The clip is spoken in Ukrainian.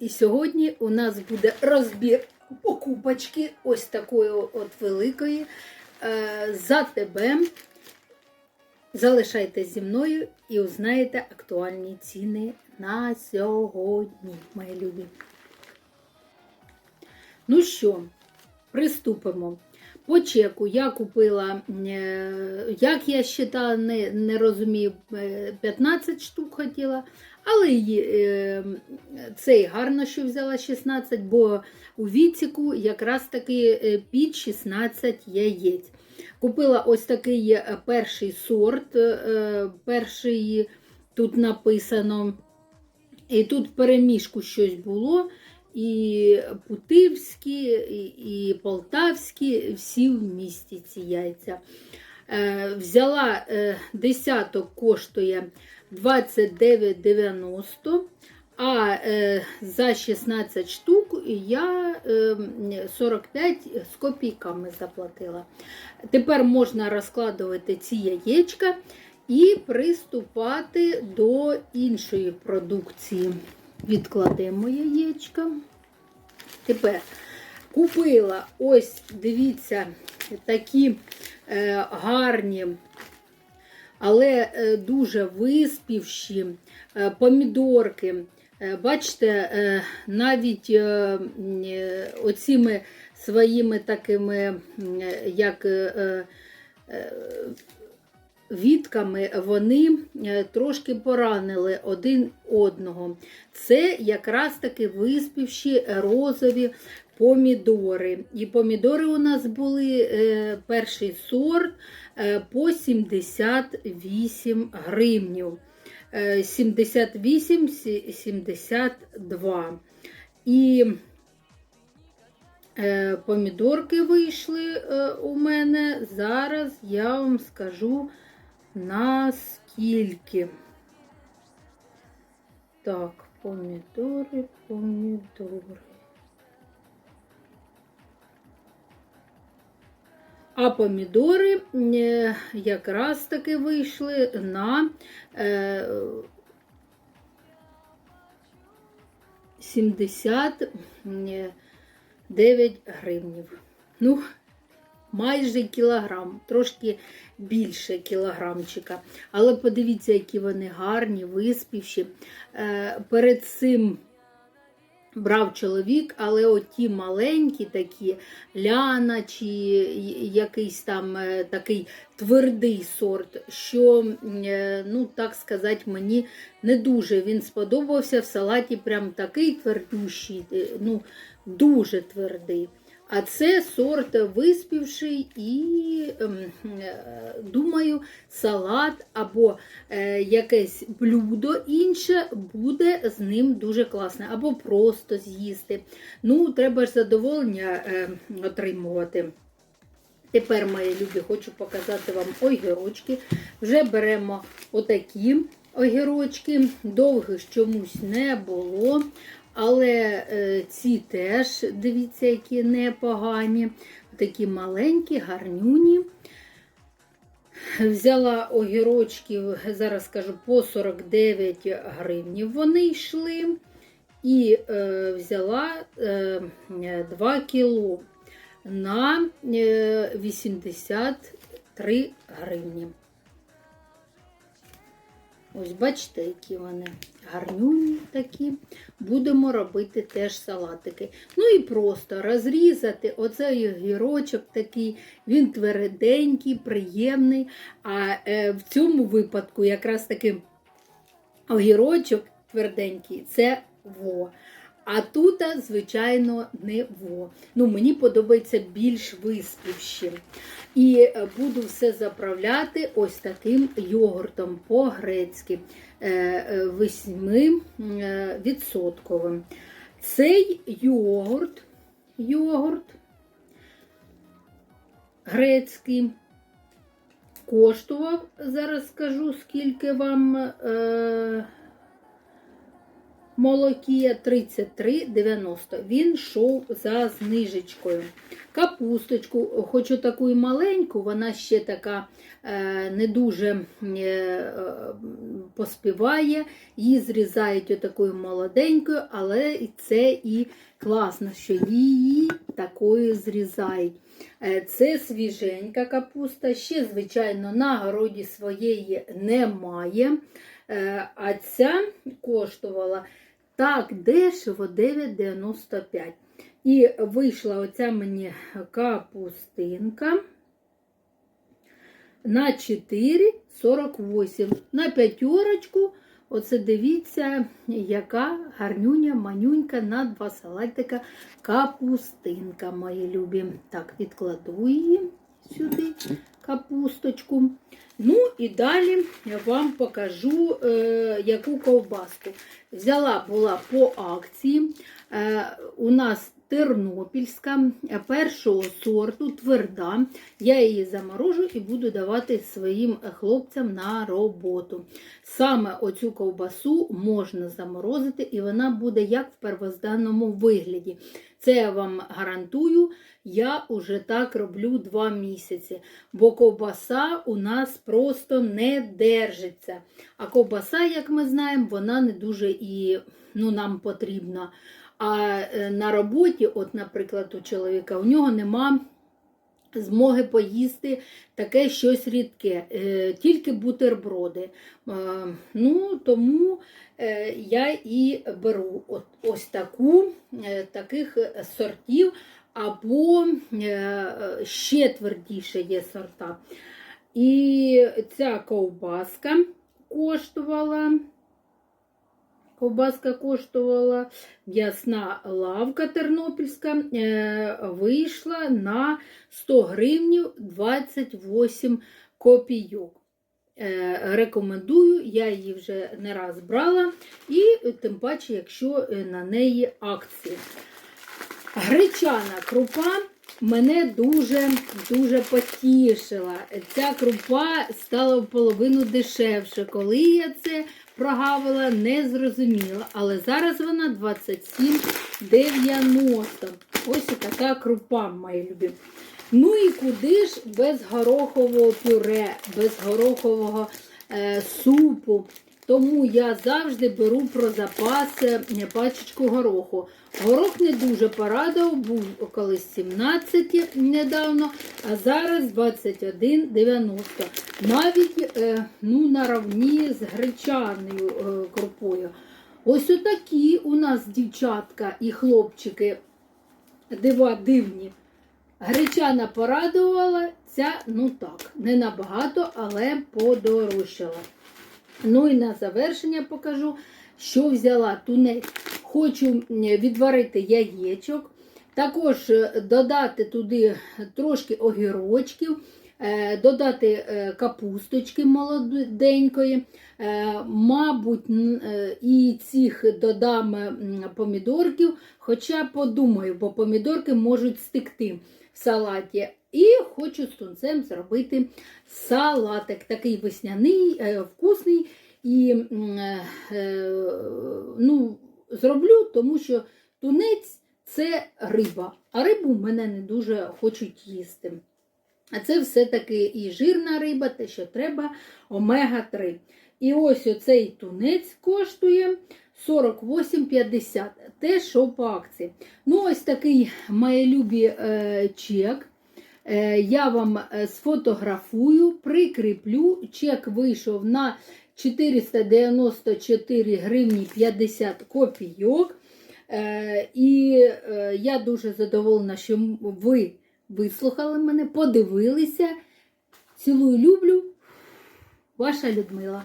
І сьогодні у нас буде розбір покупочки ось такої от великої. Е, За тебе. Залишайтесь зі мною і узнаєте актуальні ціни на сьогодні, мої любі. Ну що, приступимо. По чеку я купила, е, як я вважала, не, не розумію, е, 15 штук хотіла, але е, гарно, що взяла 16, бо у відсіку якраз таки е, під 16 яєць. Купила ось такий е, перший сорт, е, перший тут написано, і тут в переміжку щось було. І путивські, і, полтавські, всі в місті ці яйця. Е, взяла е, десяток коштує 29,90, а е, за 16 штук я е, 45 з копійками заплатила. Тепер можна розкладувати ці яєчка і приступати до іншої продукції. Відкладемо яєчка. Тепер купила ось, дивіться, такі е, гарні, але е, дуже виспівші е, помідорки. Е, бачите, е, навіть е, е, оціми своїми такими, як е, е, Вітками вони е, трошки поранили один одного. Це якраз таки виспівші розові помідори. І помідори у нас були е, перший сорт е, по 78 гривнів. 78-72. І помідорки вийшли у мене. Зараз я вам скажу. Наскільки? Так, помідори, помідори. А помідори е, якраз таки вийшли на е, 79 гривнів. Ну, майже кілограм, трошки більше кілограмчика. Але подивіться, які вони гарні, виспівші. Е, Перед цим брав чоловік, але оті маленькі такі ляна чи якийсь там е, такий твердий сорт, що, е, ну так сказати, мені не дуже він сподобався в салаті прям такий твердющий, е, ну дуже твердий. А це сорт виспівший і, ем, е, думаю, салат або е, якесь блюдо інше буде з ним дуже класне, або просто з'їсти. Ну, треба ж задоволення е, отримувати. Тепер, мої любі, хочу показати вам огірочки. Вже беремо отакі огірочки, довгих чомусь не було. Але е, ці теж, дивіться, які непогані. Такі маленькі, гарнюні. Взяла огірочків, зараз скажу, по 49 гривнів вони йшли. І е, взяла е, 2 кіло на е, 83 гривні. Ось бачите, які вони гарнюні такі. Будемо робити теж салатики. Ну і просто розрізати оцей огірочок такий, він тверденький, приємний. А е, в цьому випадку якраз таки огірочок тверденький це во. А тут, звичайно, не во. Ну, Мені подобається більш виспівші. І буду все заправляти ось таким йогуртом по-грецьки 8%. Цей йогурт, йогурт грецький коштував, зараз скажу, скільки вам. Е молокія 33,90. Він йшов за знижечкою. Капусточку, хочу таку і маленьку, вона ще така е, не дуже е, поспіває. Її зрізають отакою молоденькою, але це і класно, що її такою зрізають. Е, Це свіженька капуста. Ще, звичайно, на городі своєї немає. Е, А ця коштувала так дешево 9,95. І вийшла оця мені капустинка на 4,48. На п'ятерочку. Оце дивіться, яка гарнюня, манюнька на два салатика капустинка, мої любі. Так, відкладу її сюди, капусточку. Ну і далі я вам покажу, е, яку ковбаску. Взяла була по акції. Е, у нас тернопільська е, першого сорту, тверда. Я її заморожу і буду давати своїм хлопцям на роботу. Саме оцю ковбасу можна заморозити, і вона буде як в первозданному вигляді. Це я вам гарантую. Я уже так роблю два місяці, бо ковбаса у нас просто не держиться. А ковбаса, як ми знаємо, вона не дуже і ну, нам потрібна. А е, на роботі, от, наприклад, у чоловіка, у нього нема змоги поїсти таке щось рідке, е, тільки бутерброди. Ну, тому е, я і беру от, ось таку, таких сортів, або ще твердіше є сорта. І ця ковбаска коштувала. Ковбаска коштувала м'ясна лавка тернопільська, е, вийшла на 100 гривнів 28 копійок. Е, Рекомендую, я її вже не раз брала, і тим паче, якщо е, на неї акції. Гречана крупа мене дуже дуже потішила. Ця крупа стала в половину дешевше. Коли я це прогавила, не зрозуміла. Але зараз вона 27,90. Ось і така крупа, мої любі. Ну і куди ж без горохового пюре, без горохового е, супу. Тому я завжди беру про запас пачечку гороху. Горох не дуже порадував, був колись 17 недавно, а зараз 21,90. Навіть е, ну, наравні з гречаною е, крупою. Ось отакі у нас дівчатка і хлопчики дива дивні. Гречана порадувала, ця, ну так, не набагато, але подорожчала. Ну і на завершення покажу, що взяла тунець. Хочу відварити яєчок, також е, додати туди трошки огірочків, е, додати е, капусточки молоденької, мабуть, і цих додам помідорків, хоча подумаю, бо помідорки можуть стекти в салаті. І хочу з тунцем зробити салатик, такий весняний, вкусний. І ну, зроблю, тому що тунець це риба, а рибу мене не дуже хочуть їсти. А це все-таки і жирна риба, те, що треба, омега-3. І ось оцей тунець коштує 48,50. Те, що по акції. Ну, ось такий моєлюбі е, чек. Е, я вам сфотографую, прикріплю. Чек вийшов на 494 гривні 50 копійок. Е, і е, я дуже задоволена, що ви вислухали мене, подивилися. Цілую, люблю, ваша Людмила.